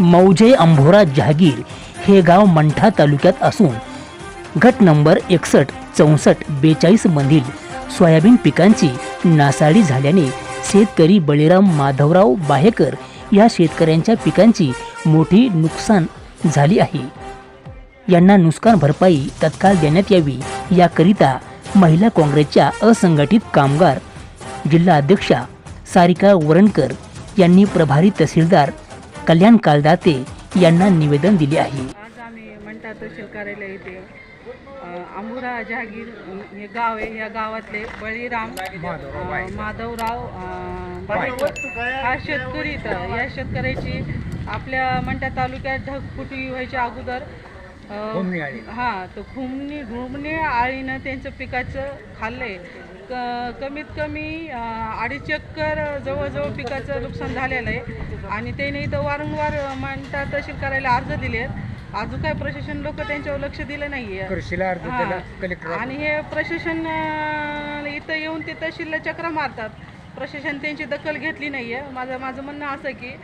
मौजे अंभोरा जहागीर हे गाव मंठा तालुक्यात असून गट नंबर एकसष्ट चौसष्ट बेचाळीसमधील सोयाबीन पिकांची नासाडी झाल्याने शेतकरी बळीराम माधवराव बाहेकर या शेतकऱ्यांच्या पिकांची मोठी नुकसान झाली आहे. यांना नुकसान भरपाई तत्काळ देण्यात यावी याकरिता महिला काँग्रेसच्या असंघटित कामगार जिल्हा अध्यक्षा सारिका वरणकर यांनी प्रभारी तहसीलदार कल्याण कालदाते यांना निवेदन दिले आहे. आज आम्ही म्हणतात तहसील कार्यालय येथे अंबुरा जहागीर हे गाव आहे या गावातले बळीराम माधवराव हा शेतकरी इथं. या शेतकऱ्याची आपल्या मंठा तालुक्यात ढगफुटी व्हायच्या अगोदर अ, हा तर खुमणी घुमणे आळीनं त्यांचं पिकाचं खाल्लंय. क कमीत कमी अ, अडीच एकर जवळजवळ पिकाचं नुकसान झालेलं आहे. आणि त्याने इथं वारंवार म्हणतात तहसील करायला अर्ज दिले आहेत अजून काय प्रशासन लोक त्यांच्यावर लक्ष दिलं नाहीये. कृषीला अर्ज हा. दिला कलेक्टर आणि हे प्रशासन अं, इथं येऊन ते तहसीलला चक्रा मारतात. प्रशासन त्यांची दखल घेतली नाहीये. माझं माझं म्हणणं असं आहे की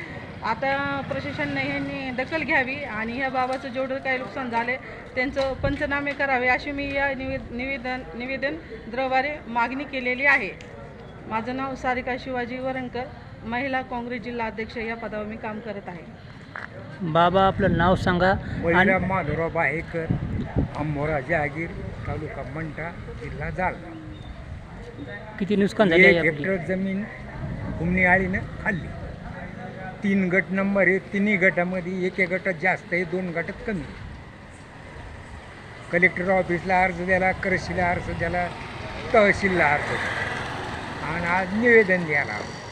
आता प्रशासनने ह्यांनी दखल घ्यावी आणि ह्या बाबाचं जेवढं काही नुकसान झाले त्यांचं पंचनामे करावे अशी मी या निवेद निवेदन निवेदन द्रवारे मागणी केलेली आहे. माझं नाव सारिका शिवाजी वरणकर महिला काँग्रेस जिल्हा अध्यक्ष या पदावर मी काम करत आहे. बाबा आपलं नाव सांगा. माधवराव बाहेकर अंबोरा जहागीर तालुका मंठा जिल्हा जालना. किती नुकसान झाले हेक्टर जमीन हुमणी आळीनं खाल्ली. तीन गट नंबर आहे तिन्ही गटामध्ये एक एक गटात जास्त आहे दोन गटात कमी कलेक्टर ऑफिसला अर्ज द्यायला करशीला अर्ज द्यायला तहसीलला अर्ज द्याला आणि आज निवेदन द्यायला हवं